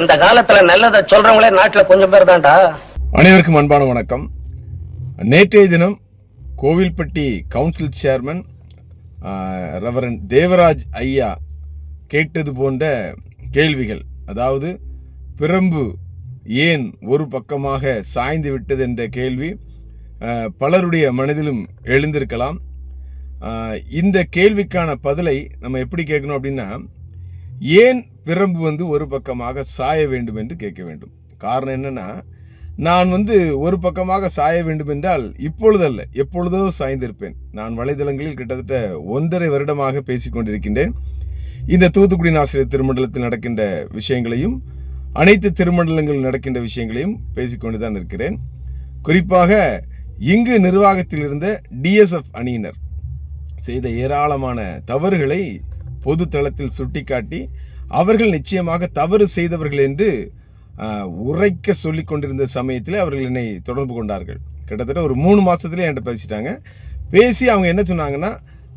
இந்த காலத்துல நல்லதை சொல்றவங்களே நாட்டுல கொஞ்சம் பேர் தான்டா. அனைவருக்கும் அன்பான வணக்கம். நேற்றைய தினம் Kovilpatti council chairman reverend Devaraj ஐயா கேட்டது போன்ற கேள்விகள். அதாவது பிரம்பு ஏன் ஒரு பக்கமாக சாய்ந்து விட்டது என்ற கேள்வி பலருடைய மனதிலும் எழுந்திருக்கலாம். இந்த கேள்விக்கான பதிலை நம்ம எப்படி கேட்கணும் அப்படின்னா ஏன் பிரம்பு வந்து ஒரு பக்கமாக சாய வேண்டும் என்று கேட்க வேண்டும். காரணம் என்னென்னா நான் வந்து ஒரு பக்கமாக சாய வேண்டும் என்றால் இப்பொழுதல்ல எப்பொழுதோ சாய்ந்திருப்பேன். நான் வலைதளங்களில் கிட்டத்தட்ட ஒன்றரை வருடமாக பேசிக்கொண்டிருக்கின்றேன் இந்த தூத்துக்குடி ஆசிரியர் திருமண்டலத்தில் நடக்கின்ற விஷயங்களையும் அனைத்து திருமண்டலங்களில் நடக்கின்ற விஷயங்களையும் பேசிக்கொண்டு தான் இருக்கிறேன். குறிப்பாக இங்கு நிர்வாகத்தில் இருந்த டிஎஸ்எஃப் அணியினர் செய்த ஏராளமான தவறுகளை பொது தளத்தில் சுட்டிக்காட்டி அவர்கள் நிச்சயமாக தவறு செய்தவர்கள் என்று உரைக்க சொல்லிக் கொண்டிருந்த சமயத்தில் அவர்கள் என்னை தொடர்பு கொண்டார்கள். கிட்டத்தட்ட ஒரு மூணு மாதத்துலேயே என்கிட்ட பேசிட்டாங்க. பேசி அவங்க என்ன சொன்னாங்கன்னா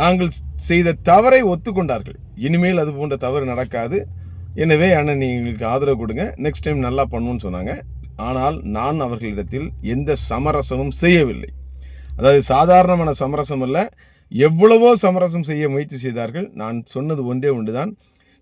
தாங்கள் செய்த தவறை ஒத்துக்கொண்டார்கள். இனிமேல் அது போன்ற தவறு நடக்காது. எனவே அண்ணன் நீ எங்களுக்கு ஆதரவு கொடுங்க. நெக்ஸ்ட் டைம் நல்லா பண்ணுவோன்னு சொன்னாங்க. ஆனால் நான் அவர்களிடத்தில் எந்த சமரசமும் செய்யவில்லை. அதாவது சாதாரணமான சமரசம் அல்ல. எவ்வளவோ சமரசம் செய்ய முயற்சி செய்தார்கள். நான் சொன்னது ஒன்றே ஒன்று தான்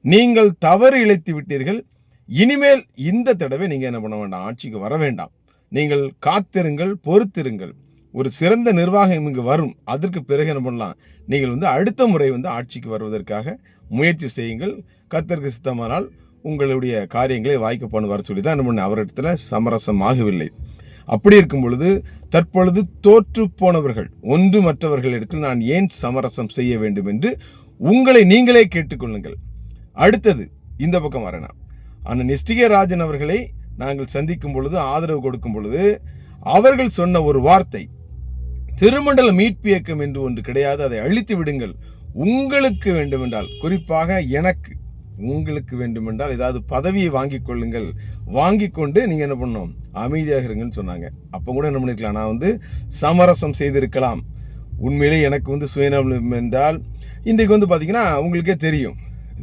நீங்கள் தவறு இழைத்து விட்டீர்கள். இனிமேல் இந்த தடவை நீங்கள் என்ன பண்ண வேண்டாம் ஆட்சிக்கு வர வேண்டாம். நீங்கள் காத்திருங்கள் பொறுத்திருங்கள். ஒரு சிறந்த நிர்வாகம் இங்கு வரும். அதற்கு பிறகு என்ன பண்ணலாம்? நீங்கள் வந்து அடுத்த முறை வந்து ஆட்சிக்கு வருவதற்காக முயற்சி செய்யுங்கள். கத்தருக்கு சித்தமானால் உங்களுடைய காரியங்களை வாய்க்கப்படும் வர சொல்லி தான் என்ன பண்ண அவரிடத்துல சமரசம் ஆகவில்லை. அப்படி இருக்கும் பொழுது தற்பொழுது தோற்று போனவர்கள் ஒன்று மற்றவர்களிடத்தில் நான் ஏன் சமரசம் செய்ய வேண்டும் என்று உங்களை நீங்களே கேட்டுக்கொள்ளுங்கள். அடுத்தது இந்த பக்கம் வரேன். அந்த எஸ்டிகே ராஜன் அவர்களை நாங்கள் சந்திக்கும் பொழுது ஆதரவு கொடுக்கும் பொழுது அவர்கள் சொன்ன ஒரு வார்த்தை திருமண்டல மீட்பு இயக்கம் என்று ஒன்று கிடையாது அதை அழித்து விடுங்கள். உங்களுக்கு வேண்டுமென்றால் குறிப்பாக எனக்கு உங்களுக்கு வேண்டுமென்றால் ஏதாவது பதவியை வாங்கிக் கொள்ளுங்கள். வாங்கி கொண்டு நீங்க என்ன பண்ணணும்? அமைதியாக இருங்கன்னு சொன்னாங்க. அப்போ கூட என்ன பண்ணிருக்கலாம்? நான் வந்து சமரசம் செய்திருக்கலாம். உண்மையிலே எனக்கு வந்து சுயநலம் என்றால் இன்றைக்கு வந்து பார்த்தீங்கன்னா உங்களுக்கே தெரியும்.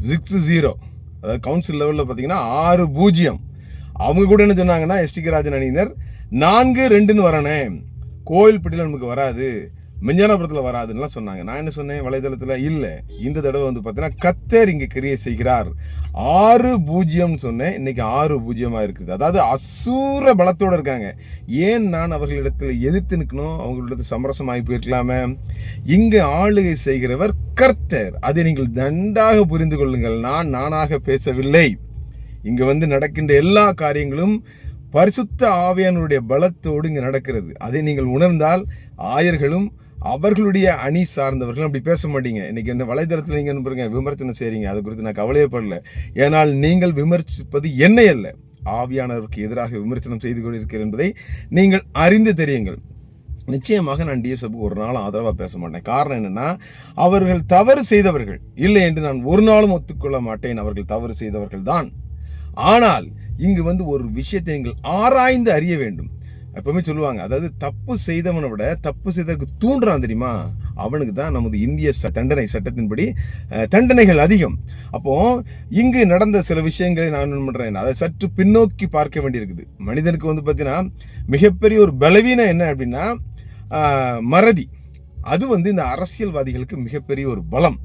சிக்ஸ் ஜீரோ அதாவது கவுன்சில் லெவலில் பார்த்தீங்கன்னா ஆறு பூஜ்ஜியம். அவங்க கூட என்ன சொன்னாங்கன்னா எஸ்டி ராஜன் அணியினர் நான்கு ரெண்டுன்னு வரனே கோயில்பட்டியில் நமக்கு வராது. மிஞ்சானபுரத்தில் வராதுன்னுலாம் சொன்னாங்க. நான் என்ன சொன்னேன்? வலைதளத்தில் இல்லை. இந்த தடவை வந்து பார்த்தீங்கன்னா கத்தர் இங்கே கிரியை செய்கிறார். ஆறு பூஜ்ஜியம் சொன்னேன். இன்றைக்கி ஆறு பூஜ்ஜியமாக இருக்குது. அதாவது அசூர பலத்தோடு இருக்காங்க. ஏன் நான் அவர்களிடத்தில் எதிர்த்து நிற்கணும்? அவங்களிடத்து சமரசம் ஆகி போயிருக்கலாமே? இங்கே ஆளுகை செய்கிறவர் கர்த்தர். அதை நீங்கள் நன்றாக புரிந்து கொள்ளுங்கள். நான் நானாக பேசவில்லை. இங்கு வந்து நடக்கின்ற எல்லா காரியங்களும் பரிசுத்த ஆவியானுடைய பலத்தோடு இங்கே நடக்கிறது. அதை நீங்கள் உணர்ந்தால் ஆயர்களும் அவர்களுடைய அணி சார்ந்தவர்களும் அப்படி பேச மாட்டீங்க. இன்னைக்கு என்ன வலைதளத்தில் நீங்கள் என்ன பாருங்க விமர்சனம் செய்கிறீங்க அதை குறித்து நான் கவலையப்படல ஏனால் நீங்கள் விமர்சிப்பது என்னை அல்ல. ஆவியானவருக்கு எதிராக விமர்சனம் செய்து கொண்டிருக்கிறேன் என்பதை நீங்கள் அறிந்து தெரியுங்கள். நிச்சயமாக நான் டிஎஸ்எஃப்க்கு ஒரு நாளும் ஆதரவாக பேச மாட்டேன். காரணம் என்னென்னா அவர்கள் தவறு செய்தவர்கள். இல்லை என்று நான் ஒரு நாளும் ஒத்துக்கொள்ள மாட்டேன். அவர்கள் தவறு செய்தவர்கள் தான். ஆனால் இங்கு வந்து ஒரு விஷயத்தை நீங்கள் ஆராய்ந்து அறிய வேண்டும். எப்பவுமே சொல்லுவாங்க அதாவது தப்பு செய்தவனை விட தப்பு செய்ததற்கு தூண்டுறான் தெரியுமா? அவனுக்கு தான் நமது இந்திய ச- தண்டனை சட்டத்தின்படி தண்டனைகள் அதிகம். அப்போ இங்கு நடந்த சில விஷயங்களை நான் என்ன பண்ணுறேன் அதை சற்று பின்னோக்கி பார்க்க வேண்டியிருக்குது. மனிதனுக்கு வந்து பார்த்தீங்கன்னா மிகப்பெரிய ஒரு பலவீனம் என்ன அப்படின்னா மறதி. அது வந்து இந்த அரசியல்வாதிகளுக்கு மிகப்பெரிய ஒரு பலம்.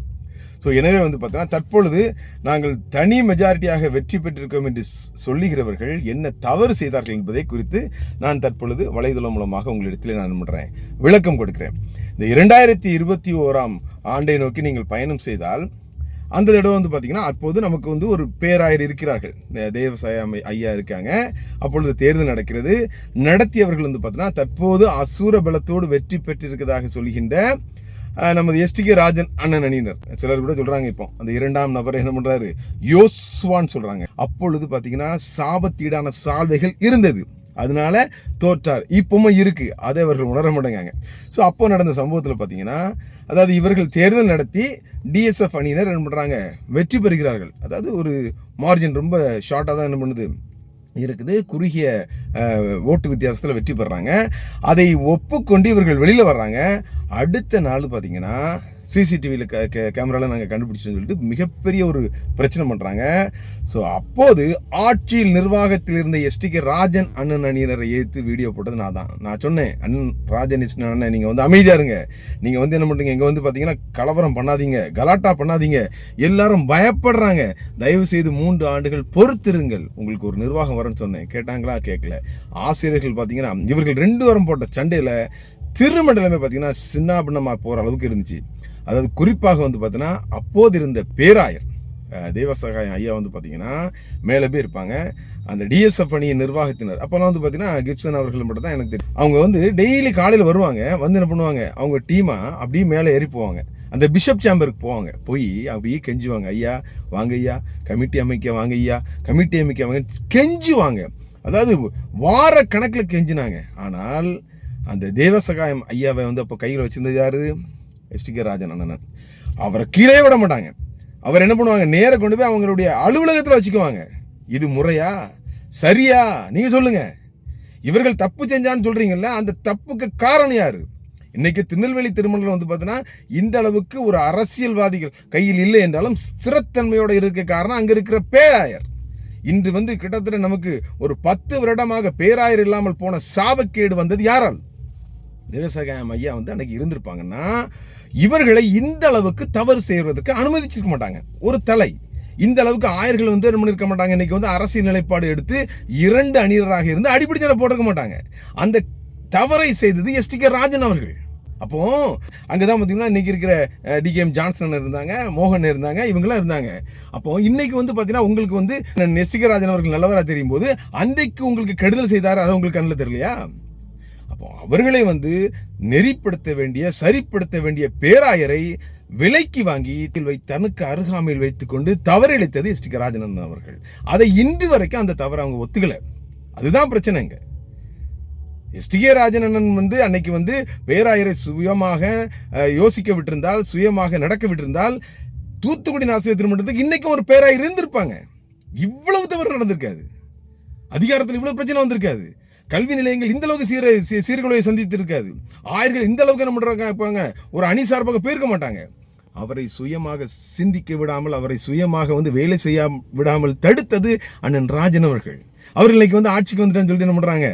ஸோ எனவே வந்து பார்த்தோன்னா தற்பொழுது நாங்கள் தனி மெஜாரிட்டியாக வெற்றி பெற்றிருக்கோம் என்று சொல்லுகிறவர்கள் என்ன தவறு செய்தார்கள் என்பதை குறித்து நான் தற்பொழுது வலைதளம் மூலமாக உங்களிடத்தில் நான் பண்ணுறேன் விளக்கம் கொடுக்கிறேன். இந்த இரண்டாயிரத்தி இருபத்தி ஓராம் ஆண்டை நோக்கி நீங்கள் பயணம் செய்தால் அந்த தடவை வந்து பார்த்தீங்கன்னா அப்போது நமக்கு வந்து ஒரு பேராயர் இருக்கிறார்கள். தேவசாய ஐயா இருக்காங்க. அப்பொழுது தேர்தல் நடக்கிறது. நடத்தியவர்கள் வந்து பார்த்தீங்கன்னா தற்போது அசூர பலத்தோடு வெற்றி பெற்றிருக்கிறதாக சொல்கின்ற நமது நமது எஸ்டிகே ராஜன் அண்ணன் அணியினர். சிலர் கூட சொல்றாங்க இப்போ அந்த இரண்டாம் நபர் என்ன பண்றாரு? யோஸ்வான்னு சொல்றாங்க. அப்பொழுது பார்த்தீங்கன்னா சாபத்தீடான சால்வைகள் இருந்தது. அதனால தோற்றார். இப்பவும் இருக்கு. அதை அவர்கள் உணர மாட்டேங்காங்க. ஸோ அப்போ நடந்த சம்பவத்தில் பார்த்தீங்கன்னா அதாவது இவர்கள் தேர்தல் நடத்தி டிஎஸ்எஃப் அணியினர் என்ன பண்ணுறாங்க வெற்றி பெறுகிறார்கள். அதாவது ஒரு மார்ஜின் ரொம்ப ஷார்ட்டாக தான் என்ன பண்ணுது? இருக்குது. குறுகிய ஓட்டு வித்தியாசத்தில் வெற்றி பெறாங்க. அதை ஒப்புக்கொண்டு இவர்கள் வெளியில் வர்றாங்க. அடுத்த நாள் பார்த்தீங்கன்னா சிசிடிவியில் கேமராவில் நாங்கள் கண்டுபிடிச்சோன்னு சொல்லிட்டு மிகப்பெரிய ஒரு பிரச்சனை பண்ணுறாங்க ஸோ அப்போது ஆட்சியில் நிர்வாகத்தில் இருந்த எஸ்டிகே ராஜன் அண்ணன் அணியினரை ஏற்று வீடியோ போட்டது நான் தான். நான் சொன்னேன் அண்ணன் ராஜன் அண்ணன். நீங்கள் வந்து அமைதியாக இருங்க. நீங்கள் வந்து என்ன பண்ணுறீங்க இங்கே வந்து பார்த்தீங்கன்னா கலவரம் பண்ணாதீங்க கலாட்டா பண்ணாதீங்க. எல்லாரும் பயப்படுறாங்க. தயவு செய்து மூன்று ஆண்டுகள் பொறுத்திருங்கள். உங்களுக்கு ஒரு நிர்வாகம் வரும்னு சொன்னேன். கேட்டாங்களா? கேட்கல. ஆசிரியர்கள் பார்த்தீங்கன்னா இவர்கள் ரெண்டு வாரம் போட்ட சண்டையில் திருமண்டலமே பார்த்தீங்கன்னா சின்னாபின்னமாக போகிற அளவுக்கு இருந்துச்சு. அதாவது குறிப்பாக வந்து பார்த்தீங்கன்னா அப்போது இருந்த பேராயர் தேவசகாயம் ஐயா வந்து பார்த்தீங்கன்னா மேலே போய் இருப்பாங்க. அந்த டிஎஸ்எஃப் அணியின் நிர்வாகத்தினர். அப்போலாம் வந்து பார்த்தீங்கன்னா கிப்சன் அவர்கள் மட்டும் தான் எனக்கு தெரியும். அவங்க வந்து டெய்லி காலையில் வருவாங்க. வந்து என்ன பண்ணுவாங்க? அவங்க டீமாக அப்படியே மேலே ஏறி போவாங்க. அந்த பிஷப் சேம்பருக்கு போவாங்க. போய் அப்படியே கெஞ்சுவாங்க. ஐயா வாங்க ஐயா. கமிட்டி அமைக்க வாங்க ஐயா. கமிட்டி அமைக்க வாங்க. கெஞ்சுவாங்க. அதாவது வார கணக்கில் கெஞ்சினாங்க. ஆனால் அந்த தேவசகாயம் ஐயாவை வந்து அப்போ கையில் வச்சிருந்தது யாரு? எஸ்டிகே ராஜன் அண்ணன். அவரை கீழே விட மாட்டாங்க. அவர் என்ன பண்ணுவாங்க? நேர கொண்டு போய் அவங்களுடைய அலுவலகத்தில் வச்சுக்குவாங்க. இது முறையா? சரியா? நீங்கள் சொல்லுங்கள் இவர்கள் தப்பு செஞ்சான்னு சொல்கிறீங்கல்ல அந்த தப்புக்கு காரணம் யார்? இன்னைக்கு திருநெல்வேலி திருமணம் வந்து பார்த்தீங்கன்னா இந்த அளவுக்கு ஒரு அரசியல்வாதிகள் கையில் இல்லை என்றாலும் ஸ்திரத்தன்மையோட இருக்க காரணம் அங்கே இருக்கிற பேராயர். இன்று வந்து கிட்டத்தட்ட நமக்கு ஒரு பத்து வருடமாக பேராயர் இல்லாமல் போன சாபக்கேடு வந்தது யாரால்? தேவசகாயம் ஐயா வந்து அன்னைக்கு இருந்திருப்பாங்கன்னா இவர்களை இந்த அளவுக்கு தவறு செய்வதற்கு அனுமதிச்சிருக்க மாட்டாங்க. ஒரு தலை. இந்த அளவுக்கு ஆயர்கள் வந்து என்ன பண்ணிருக்க மாட்டாங்க? இன்னைக்கு வந்து அரசியல் நிலைப்பாடு எடுத்து இரண்டு அணியராக இருந்து அடிப்படை போட்டிருக்க மாட்டாங்க. அந்த தவறை செய்தது எஸ் டி கே ராஜன் அவர்கள். அப்போ அங்கதான் பார்த்தீங்கன்னா இன்னைக்கு இருக்கிற டிகேஎம் ஜான்சன் இருந்தாங்க மோகன் இருந்தாங்க இவங்கெல்லாம் இருந்தாங்க. அப்போ இன்னைக்கு வந்து பார்த்தீங்கன்னா உங்களுக்கு வந்து நெசிகராஜன் ராஜன் அவர்கள் நல்லவராக தெரியும் போது அன்றைக்கு உங்களுக்கு கெடுதல் செய்தார்? அது உங்களுக்கு கண்ணில் தெரியலையா? அப்போ அவர்களை வந்து நெறிப்படுத்த வேண்டிய சரிப்படுத்த வேண்டிய பேராயரை விலைக்கு வாங்கி தனக்கு அருகாமையில் வைத்துக்கொண்டு தவறிழைத்தது எஸ். டி. ராஜனன் அவர்கள். அதை இன்று வரைக்கும் அந்த தவறை அவங்க ஒத்துக்கல. அதுதான் பிரச்சனைங்க எஸ். டி. கே. ராஜனன் வந்து அன்னைக்கு வந்து பேராயரை சுயமாக யோசிக்க விட்டிருந்தால் சுயமாக நடக்க விட்டிருந்தால் தூத்துக்குடி நாசிரியர் திருமணத்துக்கு இன்னைக்கும் ஒரு பேராயர் இருந்திருப்பாங்க. இவ்வளவு தவறு நடந்திருக்காது. அதிகாரத்தில் இவ்வளவு பிரச்சனை வந்திருக்காது. கல்வி நிலையங்கள் இந்த அளவுக்கு சீர சீ- சந்தித்து இருக்காது. ஆயர்கள் இந்த அளவுக்கு என்ன பண்ணுறாங்க இருப்பாங்க ஒரு அணி சார்பாக போயிருக்க மாட்டாங்க. அவரை சுயமாக சிந்திக்க விடாமல் அவரை சுயமாக வந்து வேலை செய்ய விடாமல் தடுத்தது அண்ணன் ராஜன் அவர்கள். அவர் இன்னைக்கு வந்து ஆட்சிக்கு வந்துட்டேன்னு சொல்லிட்டு என்ன பண்ணுறாங்க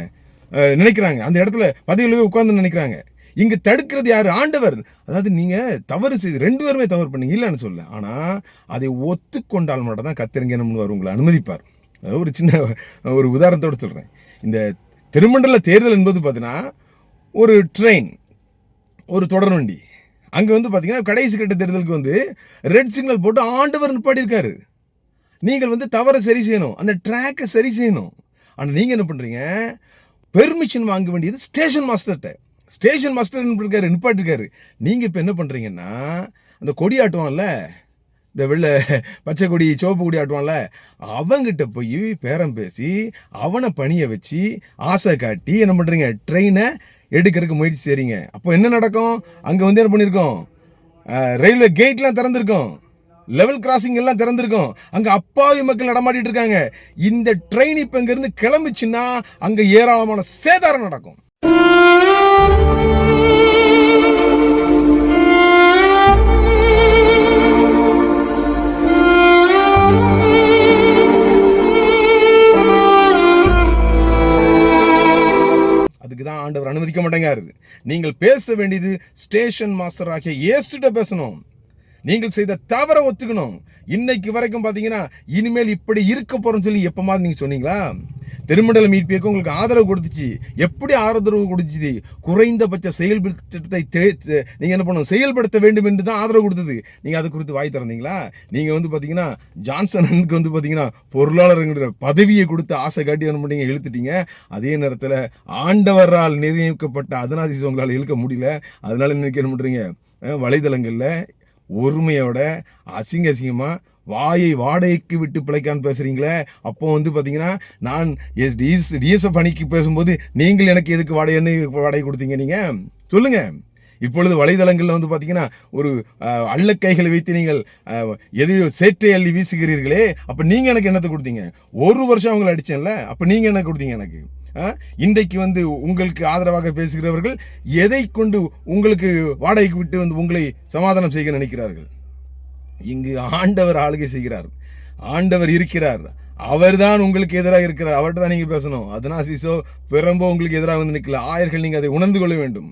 நினைக்கிறாங்க. அந்த இடத்துல பதவியில் உட்கார்ந்து நினைக்கிறாங்க. இங்கே தடுக்கிறது யார்? ஆண்டவர். அதாவது நீங்கள் தவறு செய்து ரெண்டு பேருமே தவறு பண்ணீங்க. இல்லைன்னு சொல்ல ஆனால் அதை ஒத்துக்கொண்டால் மட்டும் தான் கத்திரங்கன்னு உங்களை அனுமதிப்பார். அதாவது ஒரு சின்ன ஒரு உதாரணத்தோடு சொல்கிறேன் இந்த திருமண்டல தேர்தல் என்பது பார்த்தீங்கன்னா ஒரு ட்ரெயின் ஒரு தொடர் வண்டி. அங்கே வந்து பார்த்தீங்கன்னா கடைசி கட்ட தேர்தலுக்கு வந்து ரெட் சிக்னல் போட்டு ஆண்டவர் நிப்பாட்டியிருக்காரு நீங்கள் வந்து தவறை சரி செய்யணும். அந்த ட்ராக்கை சரி செய்யணும். ஆனால் நீங்கள் என்ன பண்ணுறீங்க பெர்மிஷன் வாங்க வேண்டியது ஸ்டேஷன் மாஸ்டர்கிட்ட ஸ்டேஷன் மாஸ்டர் இருக்காரு நிப்பாட்டிருக்காரு நீங்கள் இப்போ என்ன பண்ணுறீங்கன்னா அந்த கொடி ஆட்டுவான்ல இந்த வெள்ளை பச்சை கொடி சோப்பு கொடி ஆட்டுவான்ல அவங்கிட்ட போய் பேரம் பேசி அவனை பணிய வச்சு ஆசை காட்டி என்ன பண்ணுறீங்க ட்ரெயினை எடுக்கிறதுக்கு முயற்சி செய்கிறீங்க அப்போ என்ன நடக்கும்? அங்கே வந்து என்ன பண்ணியிருக்கோம் ரயில்வே கேட்லாம் திறந்திருக்கும். லெவல் கிராசிங் எல்லாம் திறந்திருக்கும். அங்கே அப்பாவி மக்கள் நடமாடிட்டு இருக்காங்க. இந்த ட்ரெயின் இப்போ இங்கேருந்து கிளம்பிச்சுன்னா அங்கே ஏராளமான சேதாரம் நடக்கும். ஆண்டவர் அனுமதிக்க மாட்டேங்காரு நீங்கள் பேச வேண்டியது ஸ்டேஷன் மாஸ்டர் ஆகிய இயேசுட்ட பேசணும். நீங்கள் செய்த தவற ஒத்துக்கணும். இன்னைக்கு வரைக்கும் பார்த்தீங்கன்னா இனிமேல் இப்படி இருக்க போறோம்னு சொல்லி எப்போ மாதிரி நீங்கள் சொன்னீங்களா? திருமண்டல மீட்பியக்கு உங்களுக்கு ஆதரவு கொடுத்துச்சு. எப்படி ஆதரவு கொடுத்துச்சு குறைந்தபட்ச செயல்படுத்தத்தை தெ- நீங்கள் என்ன பண்ணணும்? செயல்படுத்த வேண்டும் என்று தான் ஆதரவு கொடுத்தது. நீங்கள் அது குறித்து வாய் திறந்தீங்களா? நீங்கள் வந்து பார்த்தீங்கன்னா ஜான்சனுக்கு வந்து பார்த்தீங்கன்னா பொருளாளருங்கிற பதவியை கொடுத்து ஆசை காட்டி என்ன பண்ணீங்க? இழுத்துட்டீங்க. அதே நேரத்தில் ஆண்டவரால் நிர்ணயிக்கப்பட்ட அதனாசிஸ் உங்களால் இழுக்க முடியல. அதனால இன்னைக்கு என்ன பண்ணுறீங்க வலைதளங்களில் ஒருமையோட அசிங்க அசிங்கமாக வாயை வாடகைக்கு விட்டு பிழைக்கான்னு பேசுகிறீங்களே அப்போ வந்து பார்த்தீங்கன்னா நான் எஸ் டிஎஸ் டிஎஸ்எஃப் அணிக்கு பேசும்போது நீங்கள் எனக்கு எதுக்கு வாடகைன்னு வாடகை கொடுத்தீங்க நீங்கள் சொல்லுங்கள் இப்பொழுது வலைதளங்களில் வந்து பார்த்தீங்கன்னா ஒரு அள்ளக்கைகளை வைத்து நீங்கள் எதையோ சேற்றை அள்ளி வீசுகிறீர்களே அப்போ நீங்கள் எனக்கு என்னத்தை கொடுத்தீங்க? ஒரு வருஷம் அவங்கள அடித்தேன்ல அப்போ நீங்கள் என்ன கொடுத்தீங்க எனக்கு? இன்றைக்கு வந்து உங்களுக்கு ஆதரவாக பேசுகிறவர்கள் எதை கொண்டு உங்களுக்கு வாடகைக்கு விட்டு வந்து உங்களை சமாதானம் செய்ய நினைக்கிறார்கள்? இங்கு ஆண்டவர் ஆளுகை செய்கிறார். ஆண்டவர் இருக்கிறார். அவர்தான் உங்களுக்கு எதிராக இருக்கிறார். அவர்கிட்ட தான் நீங்கள் பேசணும். அதனாசிசோ பிறம்போ உங்களுக்கு எதிராக வந்து நிற்கல ஆயர்கள் நீங்கள் அதை உணர்ந்து கொள்ள வேண்டும்.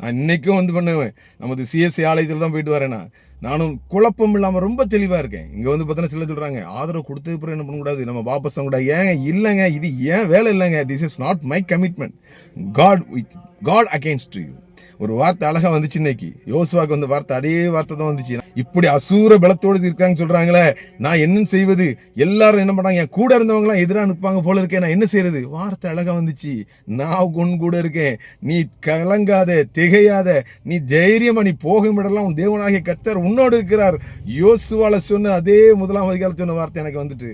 நான் இன்னைக்கும் வந்து பண்ணுவேன். நமது சிஎஸ்சி ஆலயத்தில் தான் போயிட்டு வரேன் நான். நானும் குழப்பம் இல்லாமல் ரொம்ப தெளிவாக இருக்கேன். இங்கே வந்து பார்த்தோன்னா சில சொல்கிறாங்க ஆதரவு கொடுத்தது பிறகு என்ன பண்ணக்கூடாது? நம்ம வாபஸ் கூட ஏங்க இல்லைங்க. இது ஏன் வேலை இல்லைங்க? This is not my commitment god god against you ஒரு வார்த்தை அழகா வந்துச்சு இன்னைக்கு. யோசுவாக்கு வந்த வார்த்தை அதே வார்த்தை தான் வந்துச்சு. இப்படி அசூர பலத்தோடு இருக்காங்க சொல்றாங்களே நான் என்ன செய்வது? எல்லாரும் என்ன பண்றாங்க? என் கூட இருந்தவங்களாம் எதிராக நிற்பாங்க போல இருக்கேன் நான் என்ன செய்யறது? வார்த்தை அழகா வந்துச்சு. நான் உன் கூட இருக்கேன். நீ கலங்காத திகையாத நீ தைரியமா நீ போகும் இடம்லாம் உன் தேவனாகிய கத்தர் உன்னோடு இருக்கிறார். யோசுவால சொன்ன அதே முதலாம் அதிகாரம் சொன்ன வார்த்தை எனக்கு வந்துட்டு.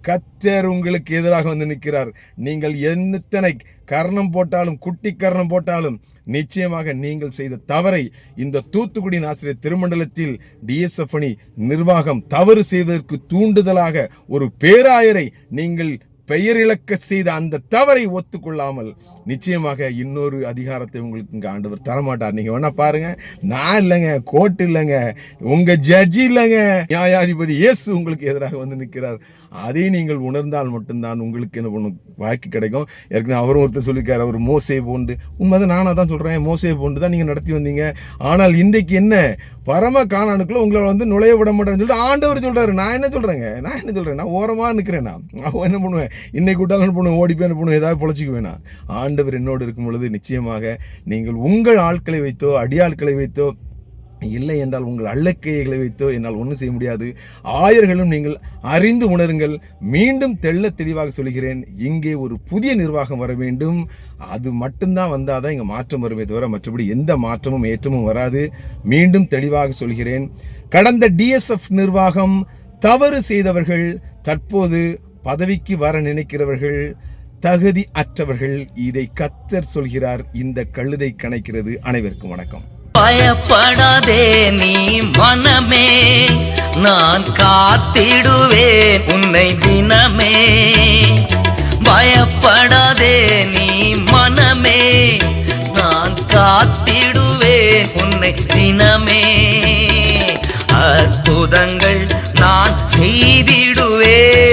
கத்தர் உங்களுக்கு எதிராக வந்து நிற்கிறார். நீங்கள் எத்தனை கர்ணம் போட்டாலும் குட்டி கர்ணம் போட்டாலும் நிச்சயமாக நீங்கள் செய்த தவறை இந்த தூத்துக்குடி ஆசிரியர் திருமண்டலத்தில் டிஎஸ்எஃப் அணி நிர்வாகம் தவறு செய்வதற்கு தூண்டுதலாக ஒரு பேராயரை நீங்கள் பெயரிழக்க செய்த அந்த தவறை ஒத்துக்கொள்ளாமல் நிச்சயமாக இன்னொரு அதிகாரத்தை உங்களுக்கு இங்கே ஆண்டவர் தரமாட்டார். நீங்கள் வேணா பாருங்க. நான் இல்லைங்க கோர்ட் இல்லைங்க உங்கள் ஜட்ஜி இல்லைங்க. நியாயாதிபதி இயேசு உங்களுக்கு எதிராக வந்து நிற்கிறார். அதை நீங்கள் உணர்ந்தால் மட்டும்தான் உங்களுக்கு என்ன பண்ணும்? வாழ்க்கை கிடைக்கும். ஏற்கனவே அவரும் ஒருத்தர் சொல்லியிருக்காரு அவர் மோசே போண்டு உண்மைதான் நானாக தான் சொல்கிறேன் மோசே போண்டு தான் நீங்கள் நடத்தி வந்தீங்க. ஆனால் இன்றைக்கு என்ன? பரம காணானுக்குள்ள உங்களை வந்து நுழைய விட மாட்டேன்னு சொல்லிட்டு ஆண்டவர் சொல்கிறாரு நான் என்ன சொல்கிறேங்க நான் என்ன சொல்கிறேன் நான் ஓரமாக நிற்கிறேன் நான் என்ன பண்ணுவேன்? இன்னைக்கு விட்டாலும் என்ன பண்ணுவேன்? ஓடி போய் என்ன பண்ணுவேன்? ஏதாவது பொழைச்சிக்குவேன் நான். ஆண்டவர் என்னோடு இருக்கும் பொழுது நிச்சயமாக நீங்கள் உங்கள் ஆட்களை வைத்தோ அடியாட்களை வைத்தோ இல்லை என்றால் உங்கள் அள்ளக்கைகளை வைத்தோ என்னால் ஒன்றும் செய்ய முடியாது. ஆயர்களும் நீங்கள் அறிந்து உணருங்கள். மீண்டும் தெள்ள தெளிவாக சொல்கிறேன் இங்கே ஒரு புதிய நிர்வாகம் வர வேண்டும். அது மட்டும்தான் வந்தால் தான் இங்கே மாற்றம் வருமே தவிர மற்றபடி எந்த மாற்றமும் ஏற்றமும் வராது. மீண்டும் தெளிவாக சொல்கிறேன் கடந்த டிஎஸ்எஃப் நிர்வாகம் தவறு செய்தவர்கள் தற்போது பதவிக்கு வர நினைக்கிறவர்கள் தகுதி அற்றவர்கள் இதை கத்தர் சொல்கிறார் இந்த கழுதை கணக்கிறது அனைவருக்கும் வணக்கம். பயப்படாதே நீ மனமே நான் காத்திடுவேன் உன்னை தினமே. பயப்படாதே நீ மனமே நான் காத்திடுவேன் உன்னை தினமே. அற்புதங்கள் நான் செய்திடுவேன்.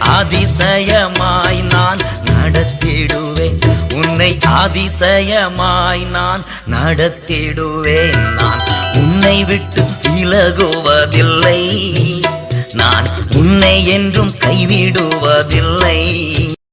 அதிசயமாய் நான் நடத்திடுவேன். உன்னை அதிசயமாய் நான் நடத்திடுவேன். நான் உன்னை விட்டு விலகுவதில்லை. நான் உன்னை என்றும் கைவிடுவதில்லை.